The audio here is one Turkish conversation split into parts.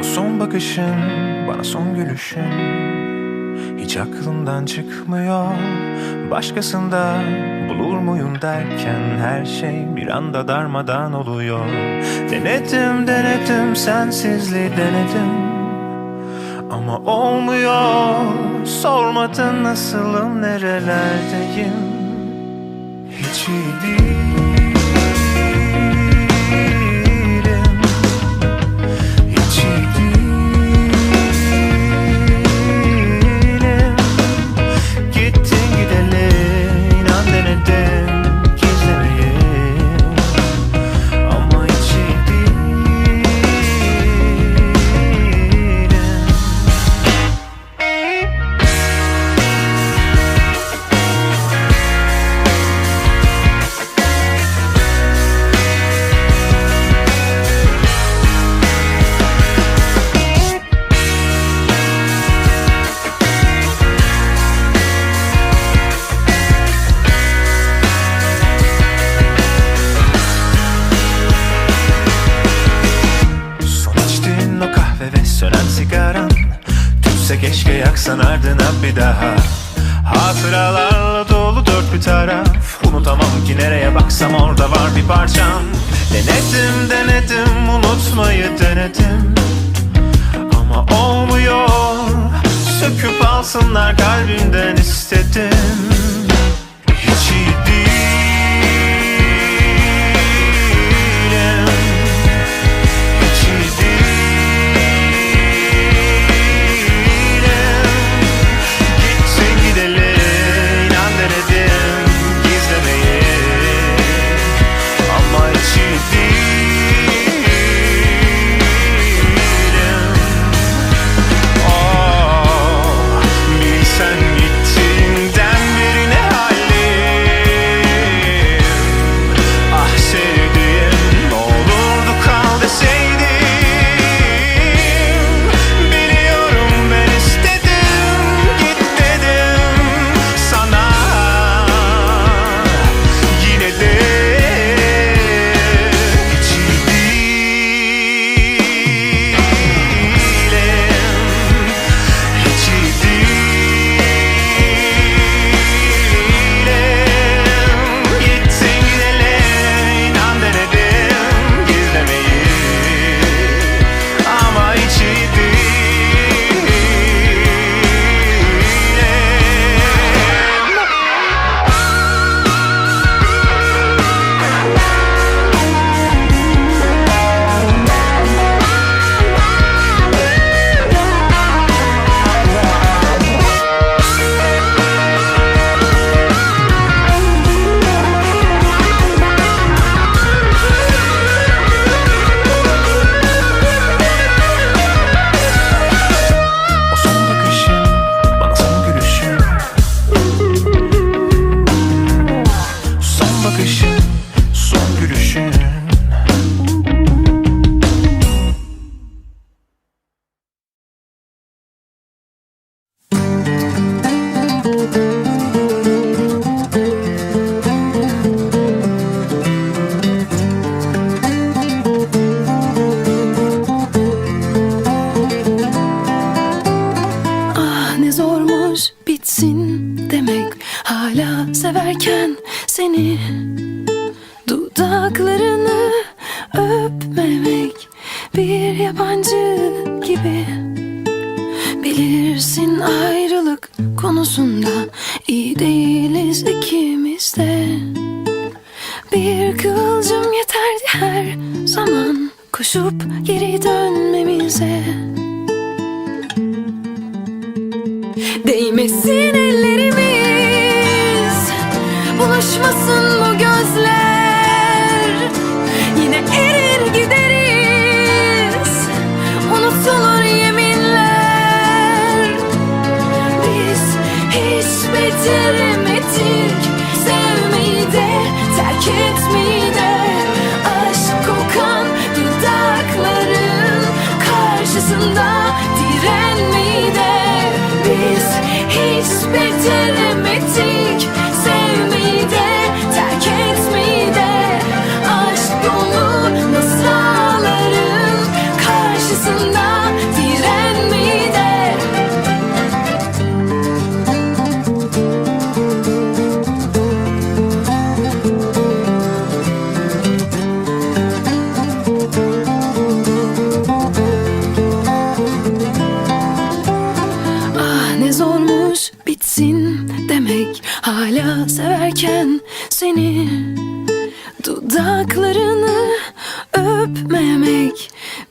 O son bakışın bana son gülüşün Hiç aklımdan çıkmıyor. Başkasında bulur muyum derken Her şey bir anda darmadan oluyor. Denedim denedim sensizliği denedim ama olmuyor. Sormadın nasılım nerelerdeyim? Hiç iyi değil. accident. bir daha. Hatıralarla dolu dört bir taraf. Unutamam ki nereye baksam orada var bir parçam. Denedim denedim unutmayı denedim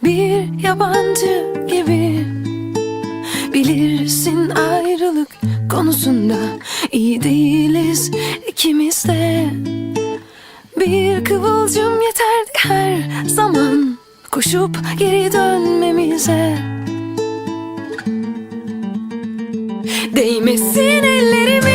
bir yabancı gibi. Bilirsin ayrılık konusunda iyi değiliz ikimiz de. Bir kıvılcım yeterdi her zaman Koşup geri dönmemize. Değmesin ellerime.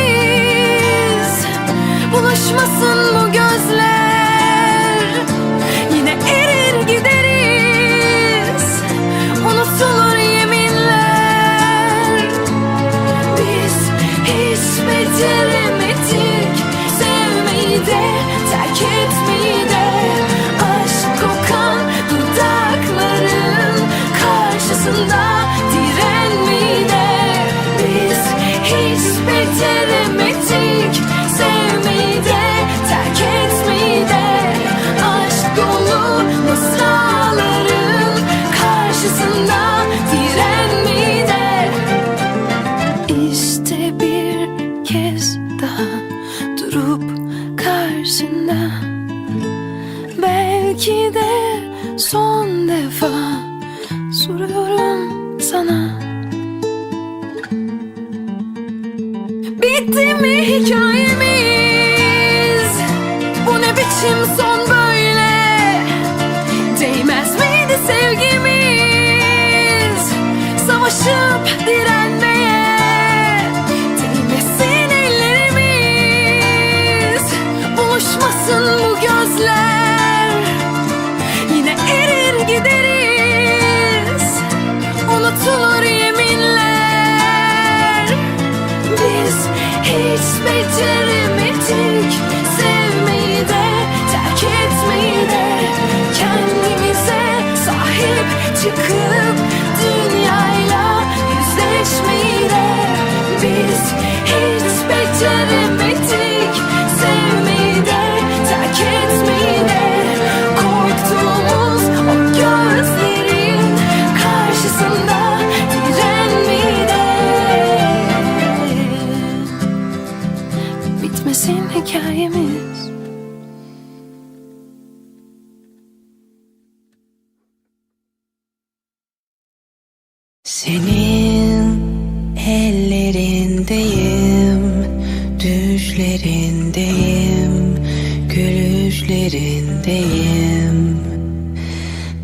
içindeyim.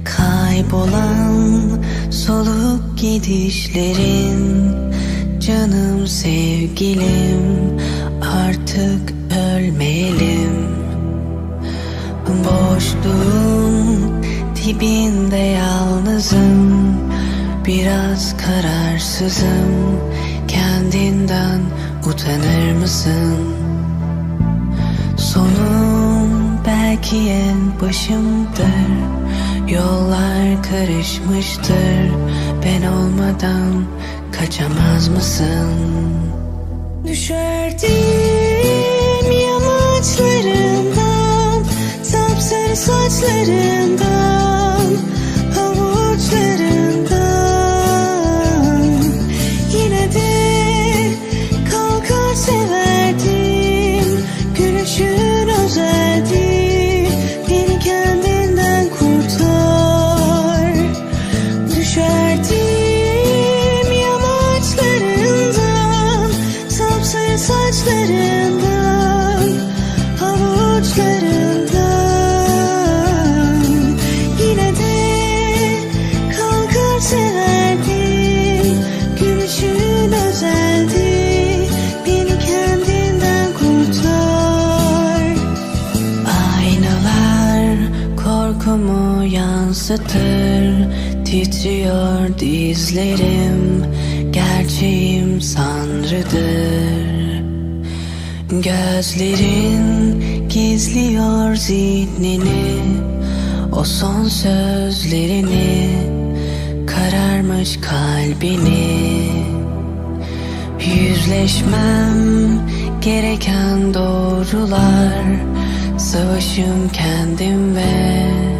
Kaybolan soluk gidişlerin Canım sevgilim artık ölmeyelim. Boşluğun dibinde yalnızım Biraz kararsızım. Kendinden utanır mısın? Sonu belki en başımdır. Yollar karışmıştır. Ben olmadan kaçamaz mısın? Düşerdim yamaçlarından Sapsarı saçlarından Havuçlarından. ısıtır Titriyor dizlerim. Gerçeğim sanrıdır. Gözlerin gizliyor zihnini. O son sözlerini Kararmış kalbini. Yüzleşmem gereken doğrular. Savaşım kendimle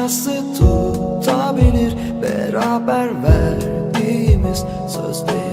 nasıl tutabilir? Beraber verdiğimiz sözleri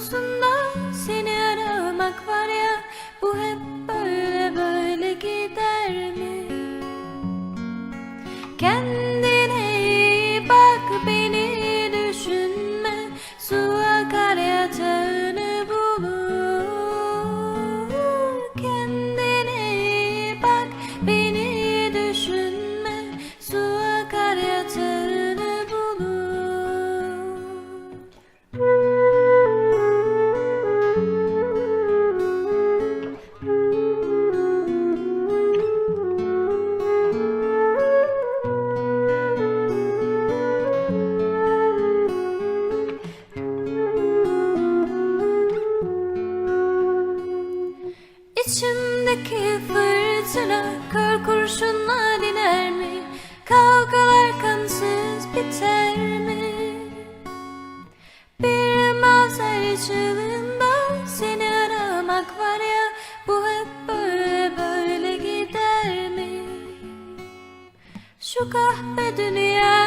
Göğsünden şu kahve dünya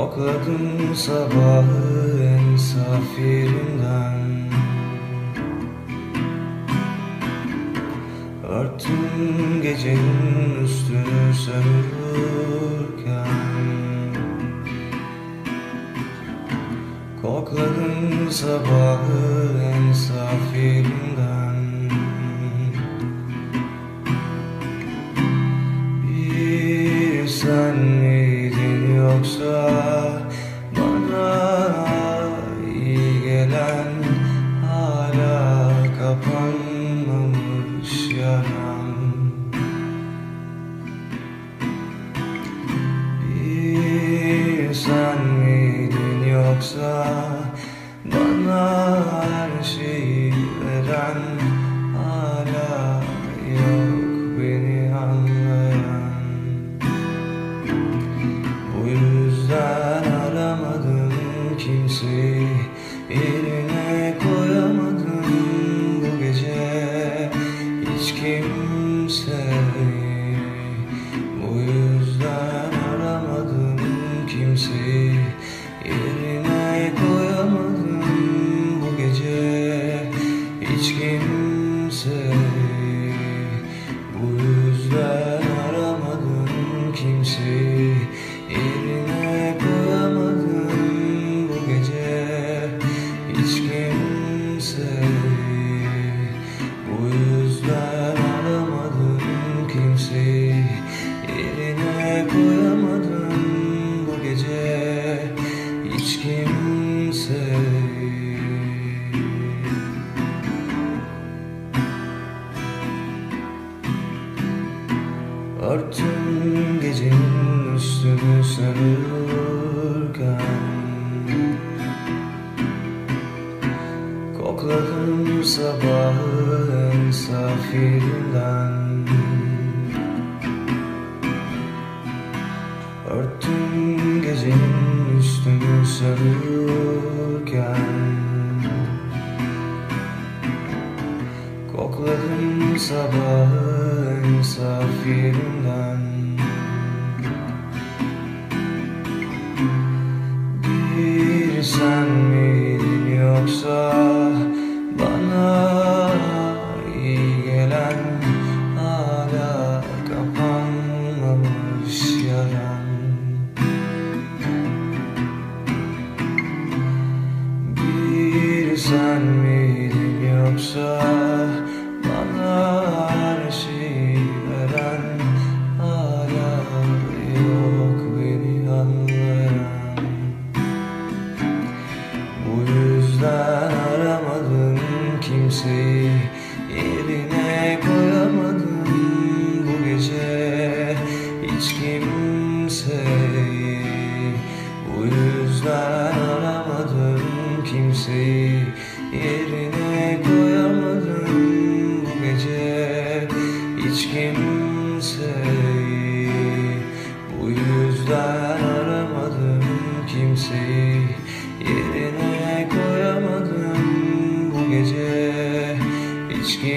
Kokladım sabahı en safirinden Örtüm gecenin üstünü sömürürken Kokladım sabahı en safirinden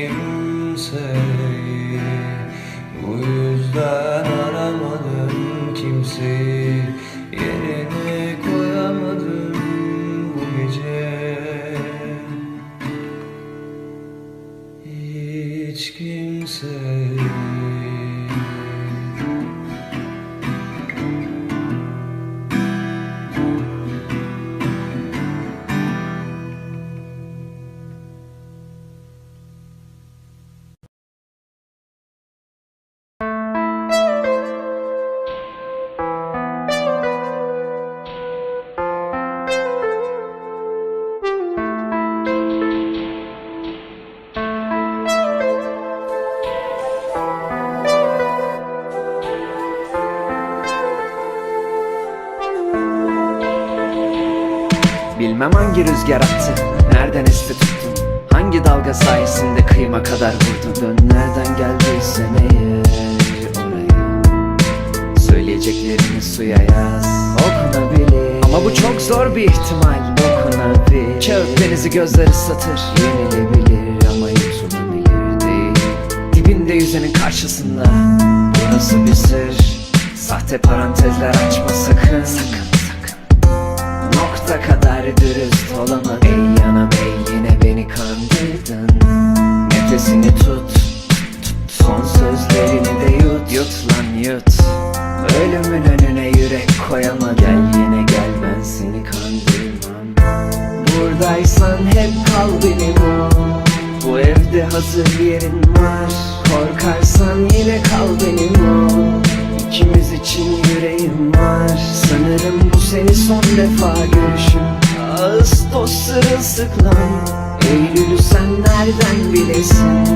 kimseyi Bu yüzden aramadım. Bilmem hangi rüzgar attı Nereden esti tuttun? Hangi dalga sayesinde kıyma kadar vurdun Dön nereden geldiysen eğer oraya. Söyleyeceklerini suya yaz. Okunabilir. Ama bu çok zor bir ihtimal. Dokunabilir Kağıt denizi gözler ıslatır Yenilebilir ama yutulabilir değil. Dibinde yüzenin karşısında. Bu nasıl bir sır? Sahte parantezler açma sakın. Sakın Nokta kadar dürüst olamadım. Ey yanam ey yine beni kandırdın. Nefesini tut, tut. Son sözlerini de yut. Yut lan yut. Ölümün önüne yürek koyama Gel yine gel ben seni kandırmam. Buradaysan hep kal benim Bu. Evde hazır yerin var. Korkarsan yine kal benim İkimiz için yüreğim var. Sanırım bu seni son defa sırılsıklam. Eylül'ü sen nereden bilesin?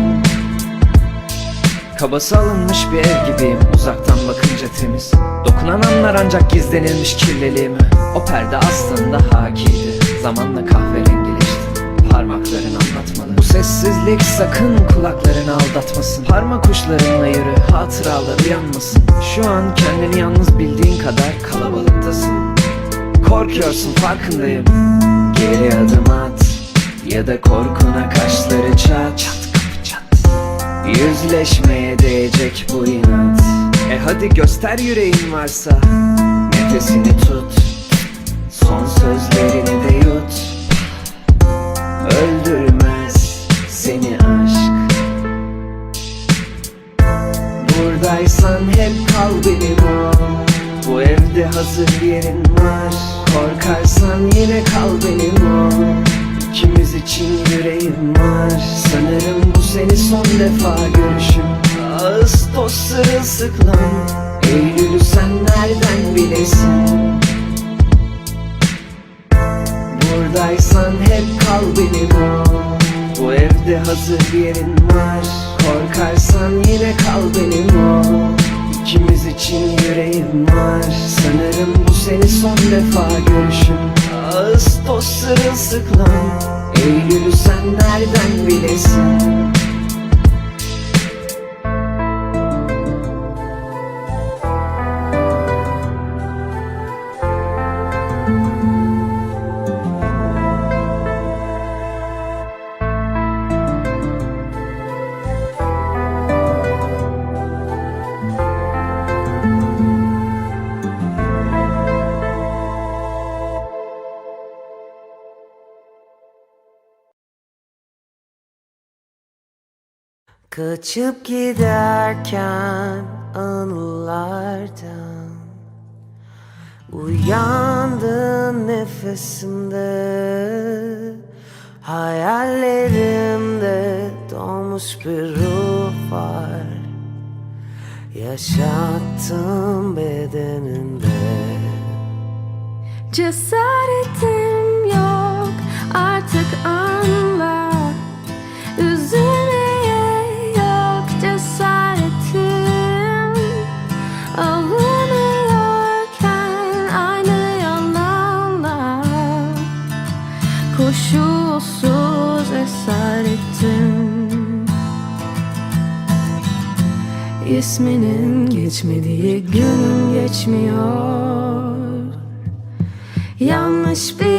Kabası alınmış bir ev gibiyim Uzaktan bakınca temiz. Dokunan anlar ancak gizlenilmiş kirliliğimi O perde aslında hakiydi Zamanla kahverengileşti. Parmakların anlatmalı. Bu sessizlik sakın kulaklarını aldatmasın. Parmak uçlarınla yürü hatıralar uyanmasın. Şu an kendini yalnız bildiğin kadar kalabalıktasın. Korkuyorsun farkındayım Geri adım at Ya da korkuna kaşları çat. Çat çat Yüzleşmeye değecek bu inat. E hadi göster yüreğin varsa Nefesini tut. Son sözlerini de yut. Öldürmez sırılsıklam Kaçıp giderken anılardan Uyandın nefesimde Hayallerimde doğmuş bir ruh var. Yaşattım bedeninde Cesaretim yok artık anla İsminin geçmediği gün geçmiyor. Yanlış biriyle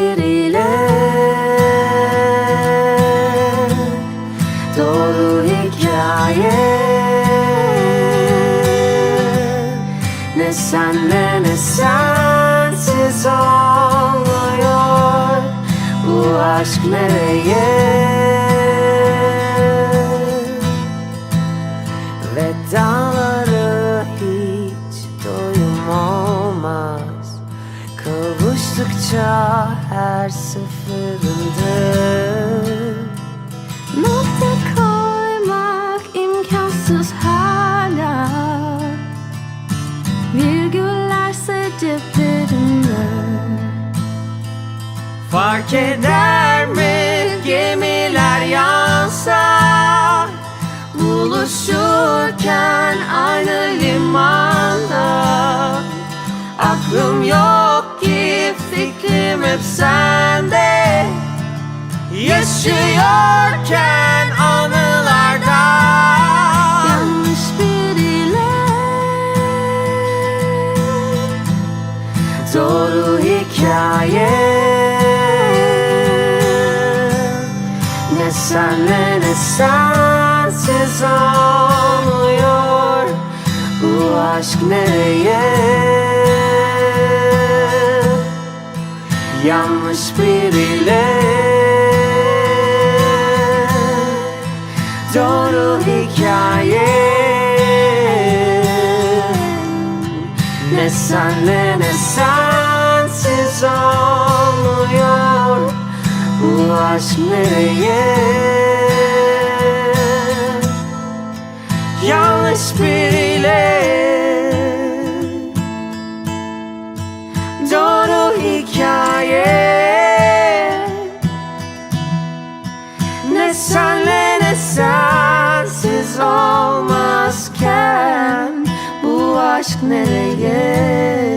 Buluşurken aynı limanda. Aklım yok ki fikrim hep sende. Yaşıyorken anılarda. Yanlış biriyle. Doğru hikaye. Ne senle ne sensiz olmuyor Bu aşk nereye? Yanlış biriyle. Doğru hikaye. Ne senle ne sensiz olmuyor. Bu aşk nereye Biriyle Doğru hikaye. Ne senle ne sensiz olmazken Bu aşk nereye